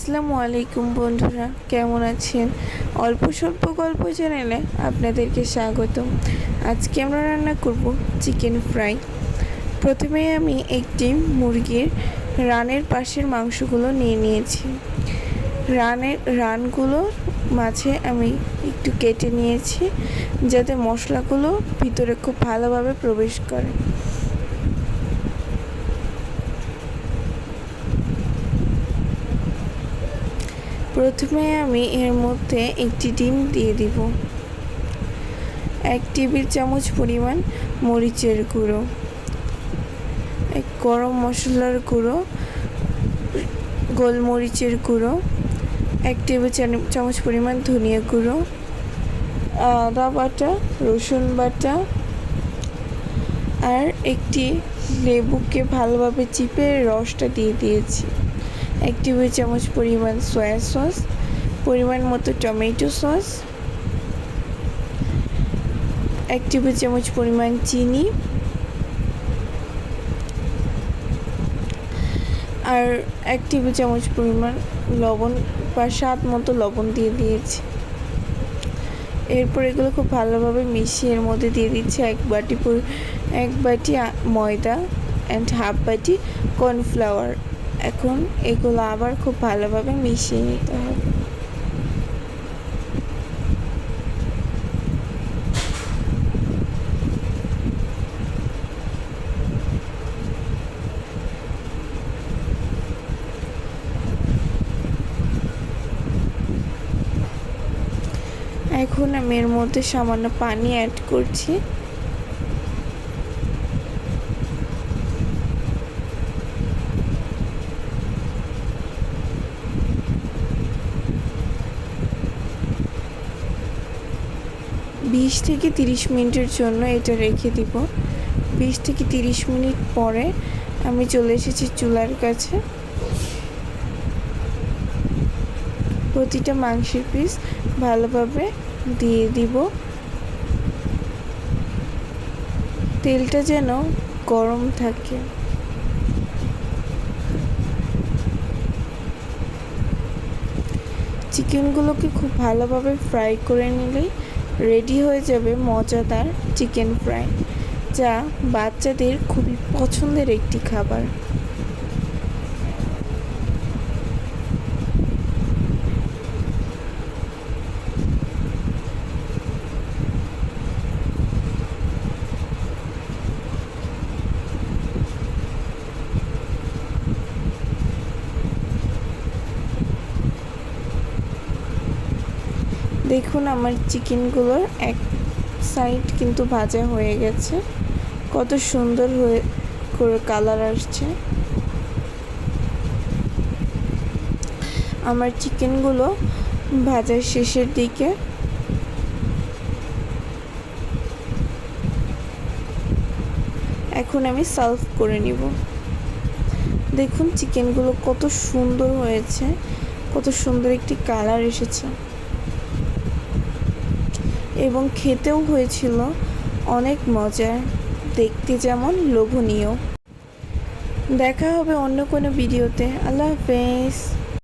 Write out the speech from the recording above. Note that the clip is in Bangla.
আসসালামু আলাইকুম বন্ধুরা, কেমন আছেন? অল্প স্বল্প গল্প চ্যানেলে আপনাদেরকে স্বাগতম। আজকে আমরা রান্না করব চিকেন ফ্রাই। প্রথমে আমি একটি মুরগির রানের পাশের মাংসগুলো নিয়ে নিয়েছি। রানের রানগুলোর মাঝে আমি একটু কেটে নিয়েছি, যাতে মশলাগুলো ভিতরে খুব ভালোভাবে প্রবেশ করে। প্রথমে আমি এর মধ্যে একটি ডিম দিয়ে দিব। এক টেবিল চামচ পরিমাণ মরিচের গুঁড়ো, এক গরম মশলার গুঁড়ো, গোলমরিচের গুঁড়ো, এক টেবিল চামচ পরিমাণ ধনিয়া গুঁড়ো, আদা বাটা, রসুন বাটা আর একটি লেবুকে ভালোভাবে চিপে রসটা দিয়ে দিয়েছি। এক টেবিল চামচ পরিমাণ সয়া সস পরিমাণ মতো টমেটো সস এক টেবিল চামচ পরিমাণ চিনি, আর এক টেবিল চামচ পরিমাণ লবণ বা স্বাদ মতো লবণ দিয়ে দিয়েছি। এরপর এগুলো খুব ভালোভাবে মিশিয়ে এর মধ্যে দিয়ে দিচ্ছি এক বাটি এক বাটি ময়দা অ্যান্ড হাফ বাটি কর্নফ্লাওয়ার এখন এগুলো আবার খুব ভালোভাবে মিশিয়ে নিতে হবে। এখন আমি এর মধ্যে সামান্য পানি অ্যাড করছি। বিশ থেকে তিরিশ মিনিটের জন্য এটা রেখে দিব। বিশ থেকে তিরিশ মিনিট পরে আমি চলে এসেছি চুলার কাছে। প্রতিটা মাংসের পিস ভালোভাবে দিয়ে দিব। তেলটা যেন গরম থাকে। চিকেনগুলোকে খুব ভালোভাবে ফ্রাই করে নিলেই রেডি হয়ে যাবে মজাদার চিকেন ফ্রাই যা বাচ্চাদের খুবই পছন্দের একটি খাবার। দেখুন আমার চিকেনগুলোর এক সাইড কিন্তু ভাজা হয়ে গেছে। কত সুন্দর হয়ে করে কালার আসছে। আমার চিকেনগুলো ভাজার শেষের দিকে। এখন আমি সার্ভ করে নিব। দেখুন চিকেনগুলো কত সুন্দর হয়েছে, কত সুন্দর একটি কালার এসেছে। এবং খেতেও হয়েছিল অনেক মজার। দেখতে যেমন লোভনীয়। দেখা হবে অন্য কোনো ভিডিওতে। আল্লাহ হাফেজ।